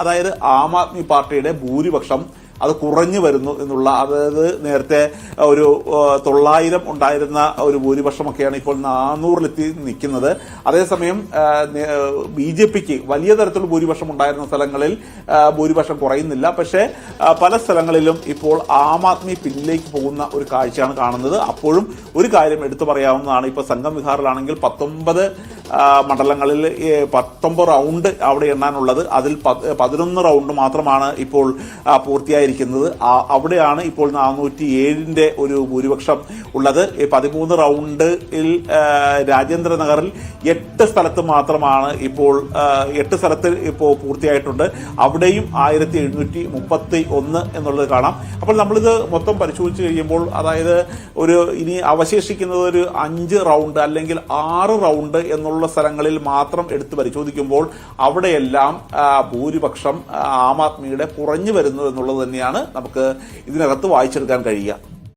അതായത് ആം ആദ്മി പാർട്ടിയുടെ ഭൂരിപക്ഷം അത് കുറഞ്ഞു വരുന്നു എന്നുള്ള അതായത് നേരത്തെ ഒരു തൊള്ളായിരം ഉണ്ടായിരുന്ന ഒരു ഭൂരിപക്ഷമൊക്കെയാണ് ഇപ്പോൾ നാനൂറിലെത്തി നിൽക്കുന്നത്. അതേസമയം ബി ജെ പിക്ക് വലിയ തരത്തിലുള്ള ഭൂരിപക്ഷം ഉണ്ടായിരുന്ന സ്ഥലങ്ങളിൽ ഭൂരിപക്ഷം കുറയുന്നില്ല. പക്ഷേ പല സ്ഥലങ്ങളിലും ഇപ്പോൾ ആം ആദ്മി പിന്നിലേക്ക് പോകുന്ന ഒരു കാഴ്ചയാണ് കാണുന്നത്. അപ്പോഴും ഒരു കാര്യം എടുത്തു പറയാവുന്നതാണ്. ഇപ്പോൾ സംഘം വിഹാറിലാണെങ്കിൽ പത്തൊമ്പത് മണ്ഡലങ്ങളിൽ പത്തൊമ്പത് റൗണ്ട് അവിടെ എണ്ണാനുള്ളത്. അതിൽ പതിനൊന്ന് റൗണ്ട് മാത്രമാണ് ഇപ്പോൾ പൂർത്തിയായിരിക്കുന്നത്. അവിടെയാണ് ഇപ്പോൾ നാനൂറ്റി ഏഴിന്റെ ഒരു ഭൂരിപക്ഷം ഉള്ളത്. പതിമൂന്ന് റൗണ്ടിൽ രാജേന്ദ്രനഗറിൽ രാജേന്ദ്ര നഗറിൽ എട്ട് സ്ഥലത്ത് മാത്രമാണ് ഇപ്പോൾ എട്ട് സ്ഥലത്ത് ഇപ്പോൾ പൂർത്തിയായിട്ടുണ്ട്. അവിടെയും ആയിരത്തി എഴുന്നൂറ്റി മുപ്പത്തി ഒന്ന് എന്നുള്ളത് കാണാം. അപ്പോൾ നമ്മളിത് മൊത്തം പരിശോധിച്ച് കഴിയുമ്പോൾ അതായത് ഒരു ഇനി അവശേഷിക്കുന്നത് ഒരു അഞ്ച് റൗണ്ട് അല്ലെങ്കിൽ ആറ് റൗണ്ട് എന്നുള്ള സ്ഥലങ്ങളിൽ മാത്രം എടുത്തു പരിശോധിക്കുമ്പോൾ അവിടെയെല്ലാം ഭൂരിപക്ഷം ആം ആദ്മിയുടെ കുറഞ്ഞു വരുന്നു എന്നുള്ളത് തന്നെയാണ് നമുക്ക് ഇതിനകത്ത് വായിച്ചെടുക്കാൻ കഴിയുക.